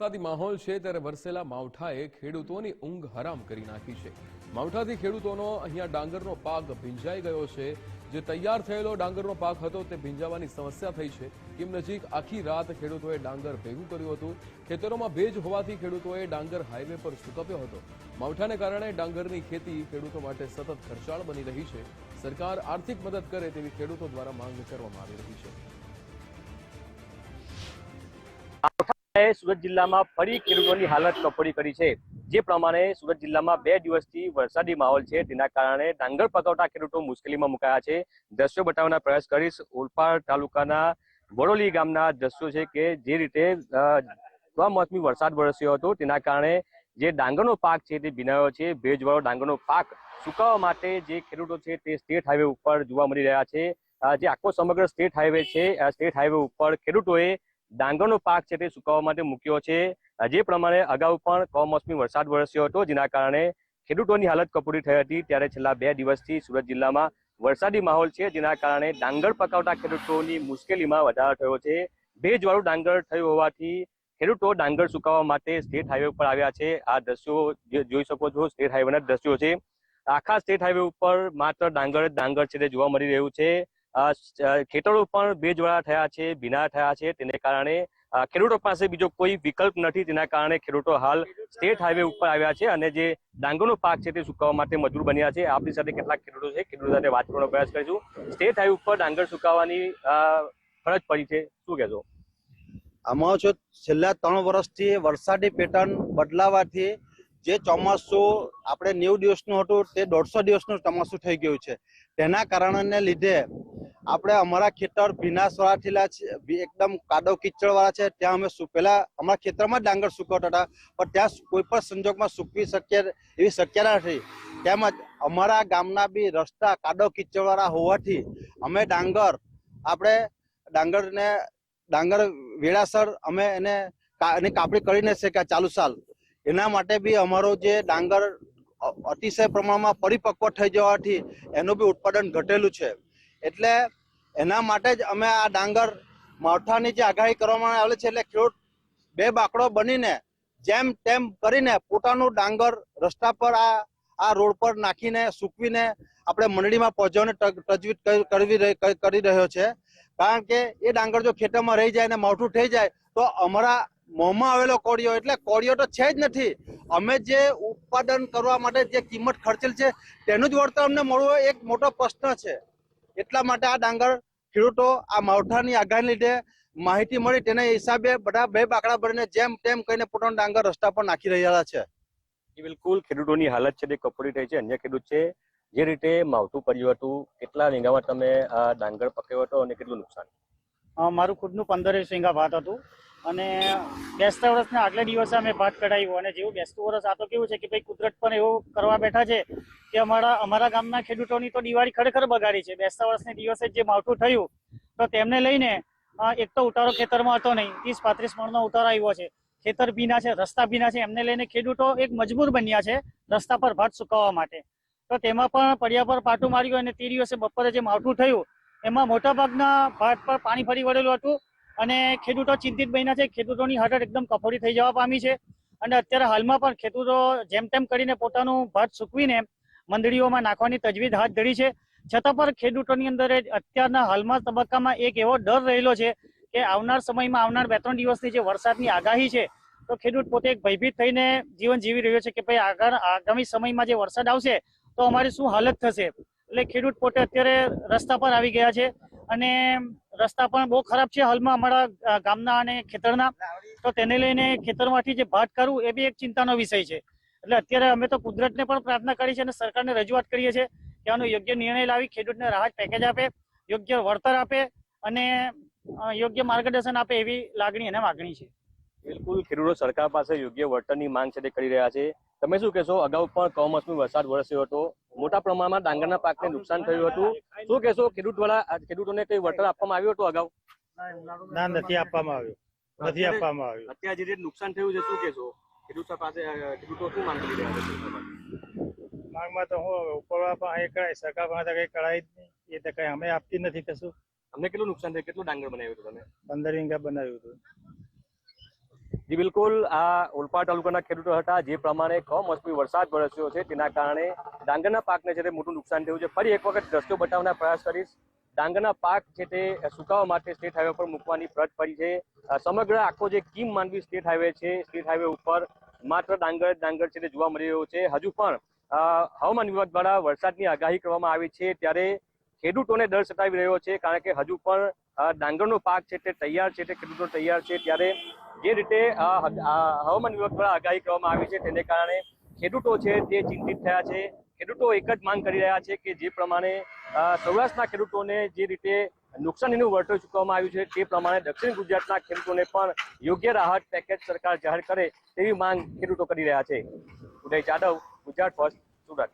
વરસાદી માહોલ છે ત્યારે વરસેલા માવઠાએ ખેડૂતોની ઊંઘ હરામ કરી નાખી છે. માવઠાથી ખેડૂતોનો અહીંયા ડાંગરનો પાક ભીંજાઈ ગયો છે. જે તૈયાર થયેલો ડાંગરનો પાક હતો તે ભીંજાવાની સમસ્યા થઈ છે. કેમ નજીક આખી રાત ખેડૂતોએ ડાંગર ભેગું કર્યું હતું. ખેતરોમાં ભેજ હોવાથી ખેડૂતોએ ડાંગર હાઈવે પર સુકવ્યો હતો. માવઠાને કારણે ડાંગરની ખેતી ખેડૂતો માટે સતત ખર્ચાળ બની રહી છે. સરકાર આર્થિક મદદ કરે તેવી ખેડૂતો દ્વારા માંગ કરવામાં આવી રહી છે. સુરત જિલ્લામાં ફરી ખેડૂતોની હાલત કફોડી કરી છે. જે પ્રમાણે સુરત જિલ્લામાં બે દિવસથી વરસાદી માહોલ છે. તેના કારણે ડાંગર પકવતા ખેડૂતો મુશ્કેલીમાં મુકાયા છે. દ્રશ્યો બતાવવાના પ્રયાસ કરીશ. ઓલપાડ તાલુકાના વડોલી ગામના દ્રશ્યો છે કે જે રીતે કમોસમી વરસાદ વરસ્યો હતો. તેના કારણે જે ડાંગરનો પાક છે તે ભીનાયો છે. ભેજવાળો ડાંગરનો પાક સુકાવવા માટે જે ખેડૂતો છે તે સ્ટેટ હાઈવે ઉપર જોવા મળી રહ્યા છે. જે આખો સમગ્ર સ્ટેટ હાઈવે છે સ્ટેટ હાઈવે ઉપર ખેડૂતોએ ડાંગરનો પાક છે તે સુકાવવા માટે મૂક્યો છે. જે પ્રમાણે અગાઉ પણ કમોસમી વરસાદ વરસ્યો હતો, જેના કારણે ખેડૂતોની હાલત કપૂરી થઈ હતી. ત્યારે છેલ્લા બે દિવસથી સુરત જિલ્લામાં વરસાદી માહોલ છે, જેના કારણે ડાંગર પકાવતા ખેડૂતોની મુશ્કેલીમાં વધારો થયો છે. ભેજવાળું ડાંગર થયું હોવાથી ખેડૂતો ડાંગર સુકાવવા માટે સ્ટેટ હાઈવે ઉપર આવ્યા છે. આ દ્રશ્યો જોઈ શકો છો, સ્ટેટ હાઈવેના દ્રશ્યો છે. આખા સ્ટેટ હાઈવે ઉપર માત્ર ડાંગર જ ડાંગર છે તે જોવા મળી રહ્યું છે. ખેતરો પણ બેજવાળા થયા છે, ભીના થયા છે. તેને કારણે ખેડૂતો પાસે બીજો કોઈ વિકલ્પ નથી. તેના કારણે ખેડૂતો હાલ સ્ટેટ હાઈવે ઉપર આવ્યા છે અને જે ડાંગરનો પાક છે તે સુકાવવા માટે મજબૂર બન્યા છે. આપણી સાથે કેટલાક ખેડૂતો છે. ખેડૂતો સાથે વાત કરવાનો પ્રયાસ કરીશું. સ્ટેટ હાઈવે ઉપર ડાંગર સુકાવવાની ફરજ પડી છે. શું કહેશો? આમાં જો છેલ્લા ત્રણ વર્ષથી વરસાદી પેટર્ન બદલાવાથી જે ચોમાસું આપણે નેવું દિવસનું હતું તે દોઢસો દિવસનું ચોમાસું થઈ ગયું છે. તેના કારણને લીધે આપણે અમારા ખેતર ભીના થયેલા છે એકદમ કાદવ કીચડવાળા છે. ત્યાં અમે પહેલા અમારા ખેતરમાં ડાંગર સુકવતા હતા, પણ ત્યાં કોઈ પણ સંજોગમાં સૂકવી શક્ય એવી શક્યતા નથી. તેમજ અમારા ગામના બી રસ્તા કાદવ કીચડવાળા હોવાથી અમે ડાંગર, આપણે ડાંગરને, ડાંગર વેળાસર અમે એને એની કાપણી કરી ન શક્યા ચાલુ સાલ. એના માટે બી અમારો જે ડાંગર અતિશય પ્રમાણમાં પરિપક્વ થઈ જવાથી એનું બી ઉત્પાદન ઘટેલું છે. એટલે એના માટે જ અમે આ ડાંગર માવઠાની જે આગાહી કરવામાં આવેલી છે એટલે ખેડૂત બે બાકડો બનીને જેમ તેમ કરીને પોતાનું ડાંગર રસ્તા પર આ આ રોડ પર નાખીને, સૂકવીને આપણે મંડળીમાં પહોંચવાની તજવીજ કરી- કરવી કરી કરી રહ્યો છે. કારણ કે એ ડાંગર જો ખેતરમાં રહી જાય ને માવઠું થઈ જાય, તો અમારા મોંમાં આવેલો કોળિયો એટલે કોળિયો તો છે જ નથી. અમે જે ઉત્પાદન કરવા માટે જે કિંમત ખર્ચેલ છે, તેનું જ વળતર અમને મળવું એક મોટો પ્રશ્ન છે. એટલા માટે આ ડાંગર ખેડૂતો આ માવઠાની આગાહી લીધે માહિતી મળી તેના હિસાબે બધા બે બાકડા ભરીને જેમ તેમ કહીને પોતાનો ડાંગર રસ્તા પર નાખી રહ્યા છે. એ બિલકુલ ખેડૂતોની હાલત છે તે કપોડી થઈ છે. અન્ય ખેડૂત છે જે રીતે માવઠું પડ્યું હતું કેટલા રીંગામાં તમે આ ડાંગર પકવ્યો હતો અને કેટલું નુકસાન? મારું ખુદનું પંદર વીઘા ભાત હતું. અને બેસતા વર્ષના આગલા દિવસે અમે ભાત કઢાવ્યું અને જેવું બેસતું વર્ષ, આ તો કેવું છે કે ભાઈ કુદરત પણ એવું કરવા બેઠા છે કે અમારા અમારા ગામના ખેડૂતોની તો દિવાળી ખરેખર બગાડી છે. બેસતા વર્ષના દિવસે જે માવઠું થયું, તો તેમને લઈને એક તો ઉતારો ખેતરમાં હતો નહીં, ત્રીસ પાંત્રીસ મણનો ઉતારો આવ્યો છે. ખેતર ભીના છે, રસ્તા ભીના છે, એમને લઈને ખેડૂતો એક મજબૂર બન્યા છે રસ્તા પર ભાત સુકાવવા માટે. તો તેમાં પણ પડિયા પર પાટું માર્યું અને તે દિવસે બપોરે જે માવઠું થયું, એમાં મોટાભાગના ભાત પર પાણી ફરી વળેલું હતું. અને ખેડૂતો ચિંતિત બન્યા છે. ખેડૂતોની હાલત એકદમ કફોડી થઈ જવા પામી છે. અને અત્યારે હાલમાં પણ ખેડૂતો જેમ તેમ કરીને પોતાનું ભાત સૂકવીને મંડળીઓમાં નાખવાની તજવીજ હાથ ધરી છે. છતાં પણ ખેડૂતોની અંદર અત્યારના હાલમાં તબક્કામાં એક એવો ડર રહેલો છે કે આવનાર સમયમાં આવનાર બે ત્રણ દિવસની જે વરસાદની આગાહી છે, તો ખેડૂત પોતે એક ભયભીત થઈને જીવન જીવી રહ્યો છે કે ભાઈ આગળ, આગામી સમયમાં જે વરસાદ આવશે, તો અમારી શું હાલત થશે? એટલે ખેડૂત પોતે અત્યારે રસ્તા પર આવી ગયા છે. અને રસ્તા પણ બહુ ખરાબ છે. હાલમાં અમારા ગામના અને ખેતરના. તો તેને લઈને ખેતરમાંથી જે ભાટ કરવું એ બી એક ચિંતાનો વિષય છે. એટલે અત્યારે અમે તો કુદરતને પણ પ્રાર્થના કરી છે અને સરકારને રજૂઆત કરીએ છીએ કે આનો યોગ્ય નિર્ણય લાવી, ખેડૂતને રાહત પેકેજ આપે, યોગ્ય વળતર આપે અને યોગ્ય માર્ગદર્શન આપે એવી લાગણી અને માગણી છે. બિલકુલ, ખેડૂતો સરકાર પાસે યોગ્ય વળતરની માંગ છે તે કરી રહ્યા છે. તમે શું કહેશો? અગાઉ પણ કમોસમી વરસાદ વરસ્યો હતો. મોટા પ્રમાણમાં ડાંગરના પાકને નુકસાન થયું હતું. શું કહેશો? ખેડૂત વાળા ખેડૂતોને કઈ વળતર આપવામાં આવ્યું હતું અગાઉ? ના નથી આપવામાં આવ્યું. નથી આપવામાં આવ્યું. અત્યારે જે નુકસાન થયું છે શું કહેશો? ખેડૂતો પાસે ખેડૂતો શું માંગ કરી રહ્યા છે? માંગમાં તો હું ઉપરવા પણ એ કરાય સરકાર પાસે કઈ કરાય જ નહીં. એ તો કઈ અમે આપતી નથી કશું. અમને કેટલું નુકસાન થયું? કેટલું ડાંગર બનાવ્યું હતું તમે? પંદર વીંગા બનાવ્યું હતું. જી, બિલકુલ. આ ઓલપાડ તાલુકાના ખેડૂતો હતા. જે પ્રમાણે કમોસમી વરસાદ વરસ્યો છે, તેના કારણે ડાંગરના પાકને છે તે મોટું નુકસાન થયું છે. ફરી એક વખત દ્રશ્યો બતાવવાના પ્રયાસ કરીશ. ડાંગરના પાક છે તે સુકાવા માટે સ્ટેટ હાઈવે પર મૂકવાની ફરજ પડી છે. સમગ્ર આખો જે કીમ માંડવી સ્ટેટ હાઈવે છે, સ્ટેટ હાઈવે ઉપર માત્ર ડાંગર ડાંગર છે તે જોવા મળી રહ્યો છે. હજુ પણ હવામાન વિભાગ દ્વારા વરસાદની આગાહી કરવામાં આવી છે. ત્યારે ખેડૂતોને ડર સતાવી રહ્યો છે, કારણ કે હજુ પણ ડાંગરનો પાક છે તે તૈયાર છે, તે ખેડૂતો તૈયાર છે. ત્યારે જે રીતે હવામાન વિભાગ દ્વારા આગાહી કરવામાં આવી છે, તેને કારણે ખેડૂતો છે તે ચિંતિત થયા છે. ખેડૂતો એક જ માંગ કરી રહ્યા છે કે જે પ્રમાણે સૌરાષ્ટ્રના ખેડૂતોને જે રીતે નુકસાનીનું વળતર ચૂકવવામાં આવ્યું છે, તે પ્રમાણે દક્ષિણ ગુજરાતના ખેડૂતોને પણ યોગ્ય રાહત પેકેજ સરકાર જાહેર કરે તેવી માંગ ખેડૂતો કરી રહ્યા છે. ઉદય જાદવ, ગુજરાત ફર્સ્ટ, સુરત.